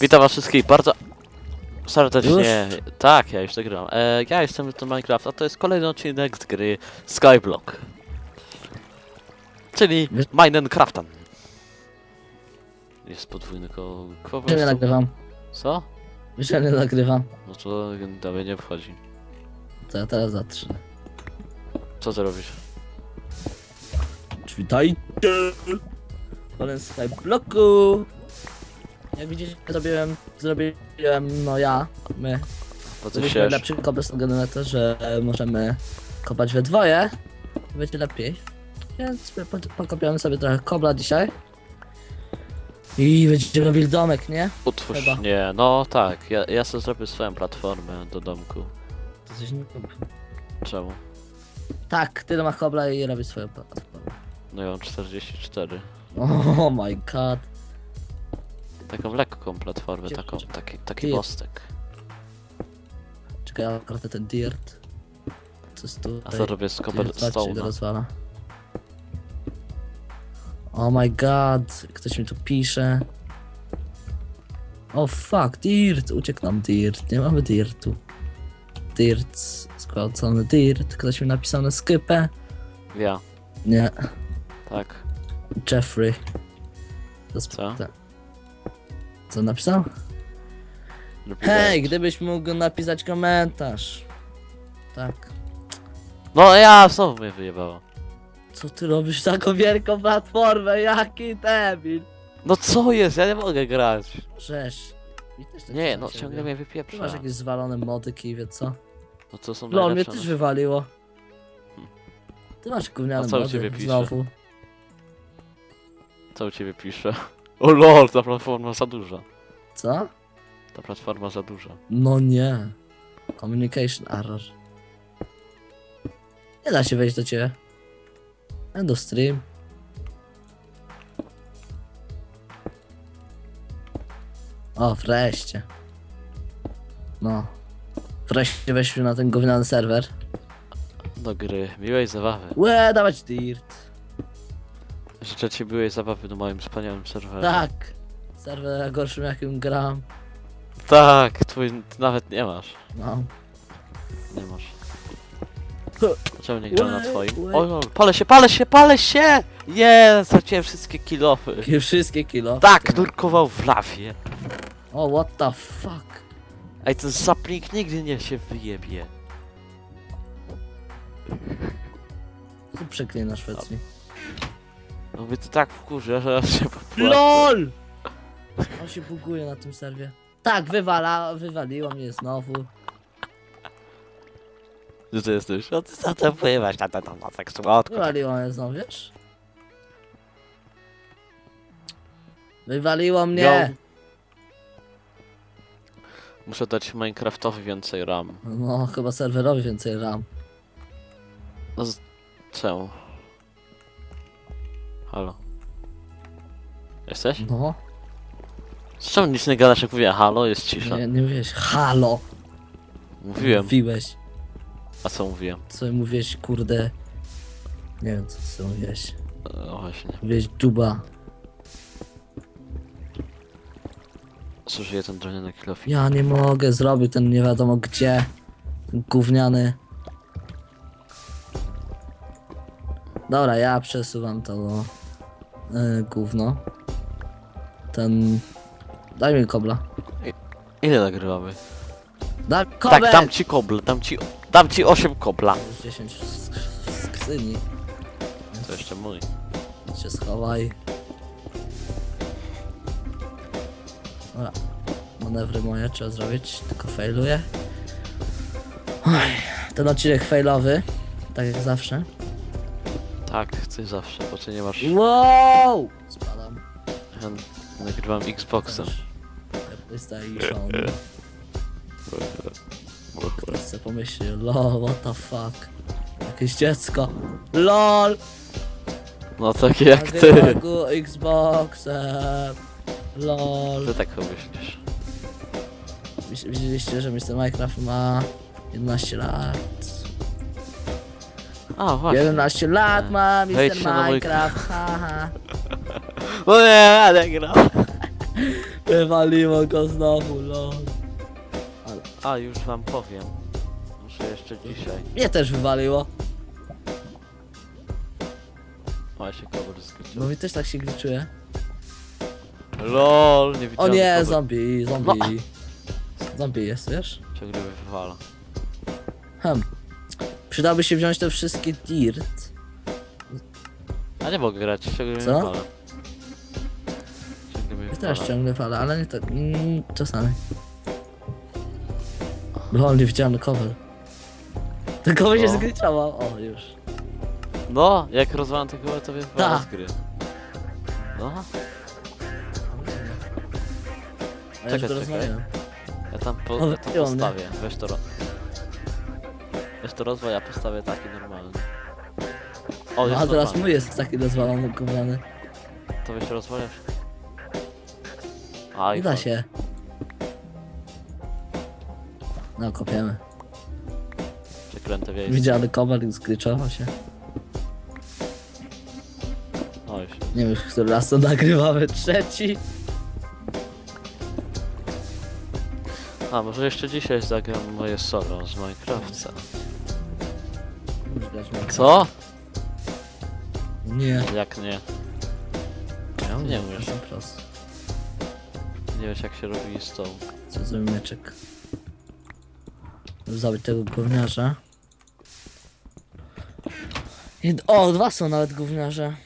Witam was wszystkich bardzo serdecznie. Tak, ja już nagrywam. E, ja jestem to Minecraft, a to jest kolejny odcinek z gry Skyblock. Czyli Minecraftan. Jest podwójny ko... ko po Że nie nagrywam. Co? Że nie nagrywam. No to dalej nie wchodzi. To ja teraz zatrzę. Co ty robisz? Witajcie! Olen Skyblocku! Jak widzicie, zrobiłem, zrobiłem, no ja, my, Po co się... lepszy cobblestone generator, że możemy kopać we dwoje. Będzie lepiej. Więc my po- pokopiamy sobie trochę kobla dzisiaj. I będziemy robili domek, nie? Utwórz... Chyba. Nie, no tak. Ja, ja sobie zrobię swoją platformę do domku. To coś nie... Czemu? Tak, tyle ma kobla i robi swoją platformę. No ja mam 44. Oh my god. Taką lekką platformę, Gdzie- taką, taki, taki mostek. Czekaj, ja akurat ten dirt. Co jest tu? A co robię z cobblestone'a? Oh my god, ktoś mi tu pisze. Oh fuck, dirt, uciekł nam dirt, nie mamy dirtu. Dirt, składcony dirt, ktoś mi napisał na skypę. Ja, Nie, tak. Jeffrey. To jest- Co? tak. Co napisał? Lubię Hej, dać. gdybyś mógł napisać komentarz. Tak. No ja znowu mnie wyjebało. Co ty robisz taką wielką platformę? Jaki debil! No co jest? Ja nie mogę grać. Też tak Nie, no ciągle mnie Ty wypieprza. masz jakieś zwalone mody, wie co? No to są Lol, mnie najlepsze. też no. wywaliło. Ty masz gówniane A co u mody, ciebie pisze? znowu. Co u ciebie pisze? O lol, ta platforma za duża. Co? Ta platforma za duża. No nie. Communication error. Nie da się wejść do ciebie. End of stream. O, wreszcie. No. Wreszcie weźmy na ten gówniany serwer. Do gry. Miłej zabawy. Łe, dawać dirt. Życzę ci miłej zabawy na moim wspaniałym serwerze. Tak. Serwer gorszym jakim gram. Tak, twój nawet nie masz. No. Nie masz. Czemu nie gram na twoim? O lol, palę się, palę się, palę się! Nie, straciłem wszystkie kilofy. Wszystkie kilo. Tak, nurkował w lawie. O, what the fuck. Ej, ten sapling nigdy nie się wyjebie. Tu przeklinasz Szwecji. No mnie to tak wkurza, że aż się popłaczę. LOL! On się buguje na tym serwie. Tak, wywala, wywaliło mnie znowu. Gdzie ty jesteś? No ty za to wpływasz na ten tak słodko. Wywaliło mnie znowu, wiesz? Wywaliło mnie! Muszę dać Minecraftowi więcej RAM. No, chyba serwerowi więcej RAM. No z... Czemu? Halo? Jesteś? No, Z czemu nic nie gadasz jak mówię halo? Jest cisza. nie, nie mówiłeś halo. Mówiłem. Mówiłeś. A co mówiłem? Co mówiłeś, kurde. Nie wiem, co ty mówiłeś. No właśnie. Mówiłeś duba. Zużyję ten droniony kilofik. Ja nie mogę zrobić ten nie wiadomo gdzie. Ten gówniany. Dobra, ja przesuwam to do yy, gówno. Ten. Daj mi kobla. Ile nagrywamy? Daj mi kobla! Tak, dam ci koble, dam ci... Dam ci 8 kobla. Już 10 w, sk- w skrzyni. To jeszcze mój. się schowaj. Dobra. Manewry moje trzeba zrobić, tylko failuję. Oj, ten odcinek failowy, tak jak zawsze. Tak, chcę zawsze, bo ty nie masz... Wow! Spadam. Ja nagrywam Xboxem. PlayStation. Ktoś sobie pomyśli, lol, what the fuck. Jakieś dziecko. LOL! No takie jak Nagrywa ty. go Xboxem. LOL. Ty tak myślisz. Widzieliście, że Mr. Minecraft ma 11 lat. A, właśnie. 11 lat ma Mr. Wejdźcie na mój Minecraft, haha. O nie, ale gram. Wywaliło go znowu, lol. A, już wam powiem. Muszę jeszcze dzisiaj. Mnie też wywaliło. O, ja się cover skończył. Bo mi też tak się gliczuje. LOL, nie O widziałem. nie, zombie, zombie. Zombie jest, wiesz? Ciągle wywala. Przydałoby się wziąć te wszystkie dirt. A nie mogę grać, ciągle Co? Ciągle mnie wywala. też ciągle falę, ale nie tak. Mm, czasami. Lol, niewidzialny cover. Ten cover się No. O, już. No, jak rozwalam tego, to mnie wywala Tak. z gry. No, A ja już Czekaj, go czekaj. rozmawiam. ja tam, po, O, ja tam mnie. postawię. Weź to ro... To rozwój, ja postawię taki normalny. O, No, jest a teraz normalny. mój jest taki rozwalony, gówniany. To weź rozwalasz. A, Nie da się. No, kopiemy. Przekrętę wiejskie. Widziany cover i zgliczował się. O, już. Nie wiem, który raz to nagrywamy. Trzeci. A, może jeszcze dzisiaj zagram moje solo z Minecrafta. Co? Nie. Jak nie? Ja Nie nie umiesz. Jestem prosty. Nie wiesz jak się robi stoł. Co zrobił mieczek? Zabić tego gówniarza. O, dwa są nawet gówniarze.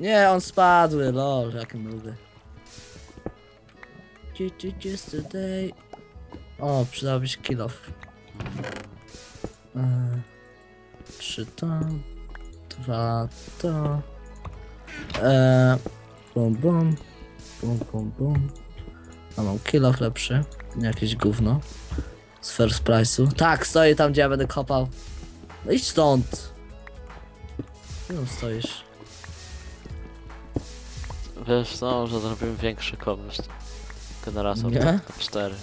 Nie, on spadły, lol, jaki nudy. Ju- ju- Yesterday. O, przydałby się kill off. E, Trzy to. Dwa to. E, bum bum. Bum bum bum. A mam kill off lepszy. Nie jakieś gówno. Z first price'u. Tak, stoi tam gdzie ja będę kopał. No idź stąd. Gdzie tam stoisz? Wiesz co, że zrobimy większy kogoś. Generator Nie? na 4.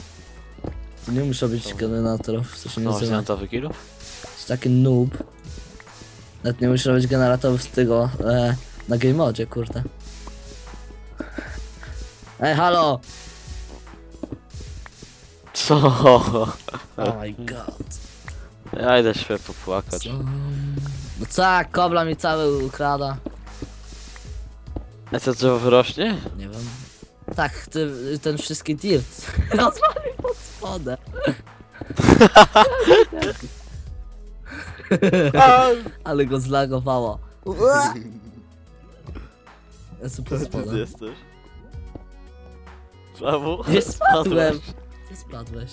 Tu nie muszę być generatorów, co się nie No, nazywa. fioletowy kilo? Taki noob. Nawet nie musisz robić generatorów z tego e, na game modzie, kurde. Ej, halo! Co? Oh my god. Ja idę się popłakać. Co? No co, kobla mi cały ukrada. A co drzewo wyrośnie? Nie wiem. Tak, ty, ten wszystki dirt. Rozwalił pod spodem. Ale go zlagowało. Jestem pod spodem. jesteś? Czemu? Nie spadłem. Spadłeś. Gdzie spadłeś?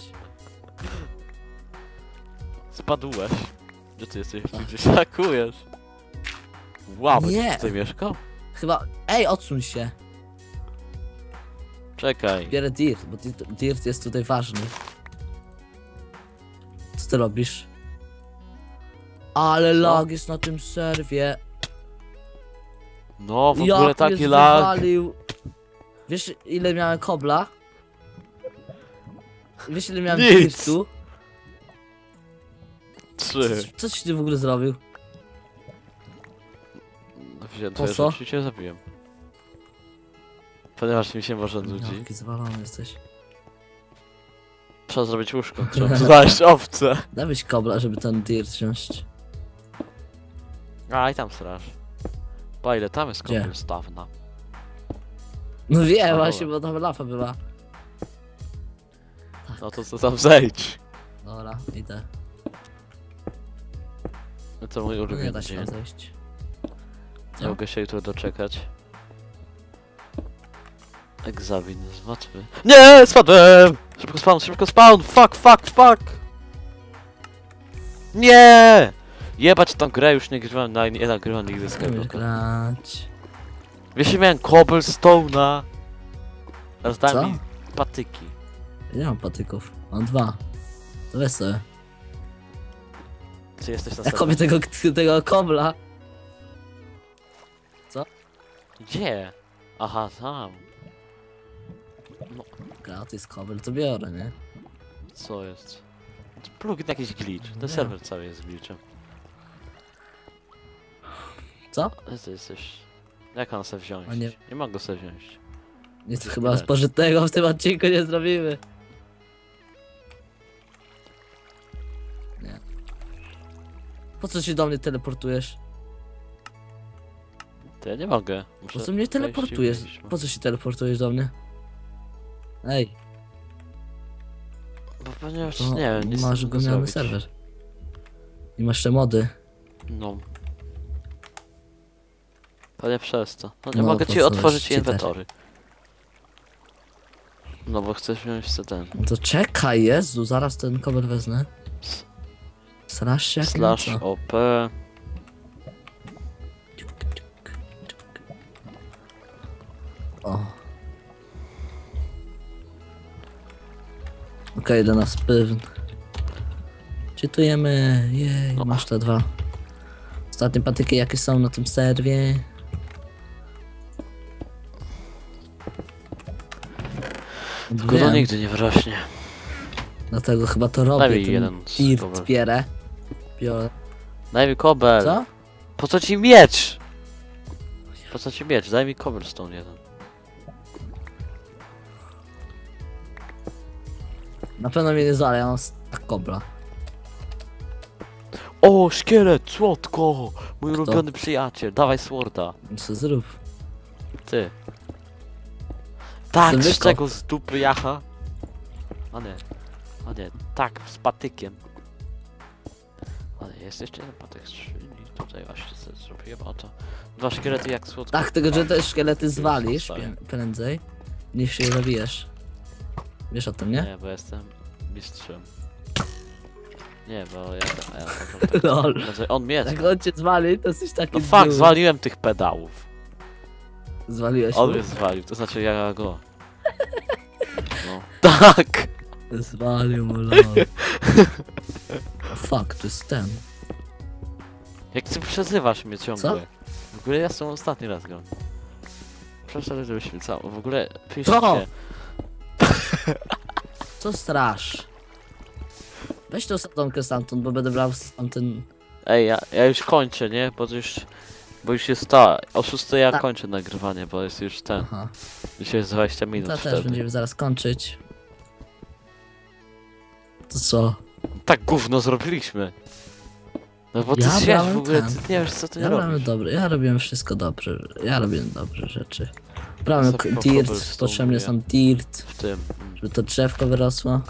Spadłeś. Gdzie ty jesteś? Tu gdzieś hakujesz. Wow, Nie. mieszkał? Chyba... Ej, odsuń się. Czekaj. Bierę dirt, bo dirt jest tutaj ważny. Co ty robisz? Ale lag jest na tym serwie. No, w Jak ogóle mnie taki lag. Wiesz ile miałem kobla? Wiesz ile miałem Nic. dirtu? Trzy. Co ci ty w ogóle zrobił? Wziąłem Po twoje co? rzeczy i cię zabiłem. Ponieważ mi się może nudzi. Jaki zwalony jesteś. Trzeba zrobić łóżko. Trzeba znaleźć owce. Dałeś kobla, żeby ten dirt wziąć. A i tam straż. Pa ile tam jest Gdzie? dawna. No wiem, A, właśnie, dobra. bo tam lafa była. No to co tam zejdź. Dobra, idę. No to mój No nie ulubiony da się dzień. zejść. Nie Co? mogę się jutro doczekać. Egzamin z matwy. Nie, spadłem! Szybko spawn, szybko spawn! Fuck, fuck, fuck! Nie! Jebać tą grę, już nie grywam, na, nie nagrywam nigdy Skybloka. grać. Wiesz, że miałem cobblestone'a. Co? mi patyki. Ja nie mam patyków. Mam dwa. To weź sobie. Czy jesteś na Ja kopię tego, tego kobla. Gdzie? Aha, tam. Gratis kobel, to biorę, nie? Co jest? Plugin jakiś glitch. Ten Nie. serwer cały jest glitchem. Co? Ty jesteś... Jak on sobie wziąć? A nie- nie mogę sobie wziąć. Nic chyba spożytego w tym odcinku nie zrobimy. Nie. Po co się do mnie teleportujesz? To ja nie mogę. Po Muszę co mnie teleportujesz? Po co się teleportujesz do mnie? Ej, Bo ponieważ nie wiem, nic masz zrobić. serwer. I masz te mody. No. To nie przez to. No nie No, mogę po ci co otworzyć inwentory. No bo chcesz wziąć sobie ten. No to czekaj, Jezu, zaraz ten kobel wezmę. Slash się jak Slash nie co. OP. O. Okej, do nas pewny. Czytujemy. Jej, No. masz te dwa. Ostatnie patyki jakie są na tym serwie. Tylko to Wiem, nigdy nie wyrośnie. Dlatego chyba to robię. ten jeden Dirt kobel. bierę. Biorę. Daj mi kobel. Co? Po co ci miecz? Po co ci miecz? Daj mi cobblestone jeden. Na pewno mnie nie zale, ja mam tak kobla. O, szkielet, słodko! Mój Kto? ulubiony przyjaciel, dawaj sworda. Co zrób? Ty. Tak, z Wykop. czego z dupy jacha? A nie. A nie, tak, z patykiem. Ale jest jeszcze jeden patyk, czyli tutaj właśnie sobie zrobiłem oto. Dwa szkielety jak słodko. Tak, tylko że te szkielety zwalisz prędzej niż się zabijesz. Wiesz o tym, nie? Nie, bo jestem mistrzem. Nie, bo ja, ja tak, tak, tak, Lol. on mnie Jak on cię zwali, to jesteś taki No zły. zwaliłem tych pedałów. Zwaliłeś On mnie zwalił, to znaczy ja go. No. Tak! Zwalił mu lol. Fuck, to jest ten. Jak ty przezywasz mnie ciągle. W ogóle ja jestem ostatni raz gram. Proszę, żebyś mi cało. W ogóle piszcie. Co strasz? Weź tą sadonkę stamtąd, bo będę brał stamtąd. Ej, ja, ja już kończę, nie? Bo to już. Bo już jest ta. O 6 ja Tak. kończę nagrywanie, bo jest już ten. Aha. Dzisiaj jest 20 minut To też wtedy. będziemy zaraz kończyć. To co? Tak gówno zrobiliśmy. No bo ty Ja brałem w ogóle, ty nie wiesz co ty Ja robisz. dobre, ja robiłem wszystko dobrze. Ja robiłem dobre rzeczy. Brałem dirt, ja? są dirt, W tym. żeby to drzewko wyrosło.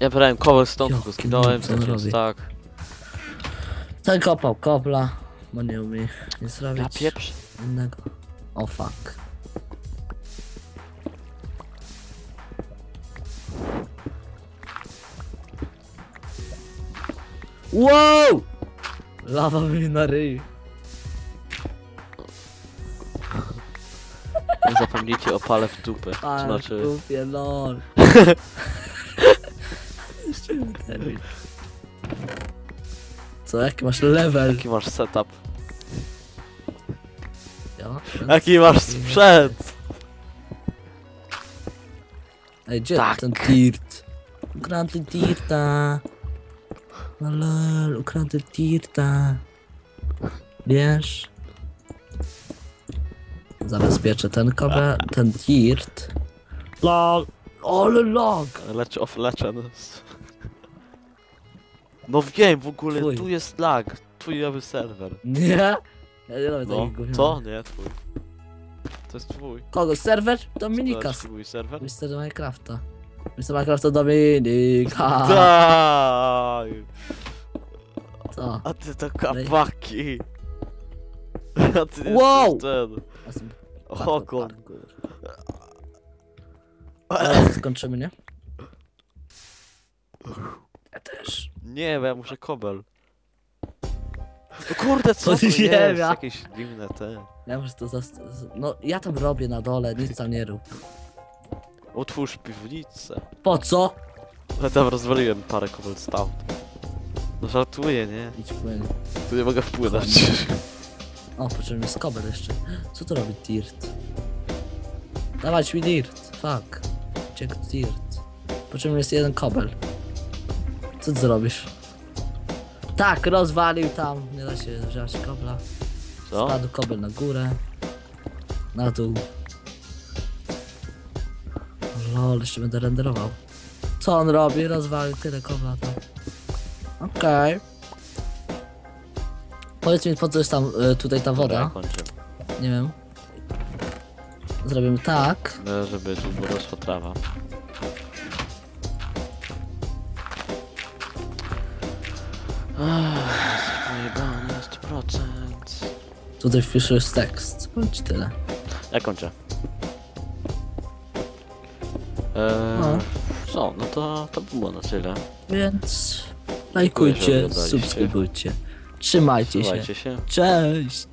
Ja brałem cobblestone, tylko zginąłem, tak. Ten kopał kobla, bo nie umie nie zrobić Ja pieprz. innego. O fuck. Wow! Lawa mi na ryj. Nie zapomnijcie o pale w dupę. A, znaczy. Kupie, lol. Jeszcze mi. Co, jaki masz level? Jaki masz setup? Ja? Jaki masz sprzęt? Ej, gdzie Tak. ten dirt? Ukradli dirta. No lol, ukradli dirta. Wiesz? Zabezpieczę ten kobel, ten dirt. Lol. Ale log! Lecz of Legends. No wiem, w ogóle Twój. tu jest lag. Twój nowy serwer. Nie? Ja nie robię No, gównianych. co? Nie, twój. To jest twój. Kogo? Serwer? To Dominika. jest twój serwer? Mr. Minecrafta. Mr. Minecrafta Dominika. Daj! Co? A ty to kapaki! A ty Wow! ten. Hokon. Ale skończymy, nie? Ja też. Nie, bo ja muszę kobel. No kurde, co To jest? Jakieś dziwne te. Ja muszę to zast... z- No, ja tam robię na dole, nic tam nie rób. Otwórz piwnicę. Po co? Ale tam rozwaliłem parę cobblestone. No żartuję, nie? Idź płyń. Tu nie mogę wpłynąć. O, potrzebny jest kobel jeszcze. Co to robi dirt? Dawać mi dirt. Fuck. Gdzie dirt? Potrzebny jest jeden kobel. Co ty zrobisz? Tak, rozwalił tam. Nie da się wziąć kobla. Co? Spadł kobel na górę. Na dół. Lol, jeszcze będę renderował. Co on robi? Rozwalił tyle kobla tam. Okej. Powiedz mi, po co jest tam y, tutaj ta Dobra, woda? kończę. Nie wiem. Zrobimy tak. No, żeby tu rosła trawa. Pojebane 100%. Tutaj wpiszę już tekst. Bądź tyle. Ja kończę. Eee, No. Co, no to, to było na tyle. Więc że lajkujcie, oglądaliście. subskrybujcie. Trzymajcie się. Słuchajcie się. Cześć!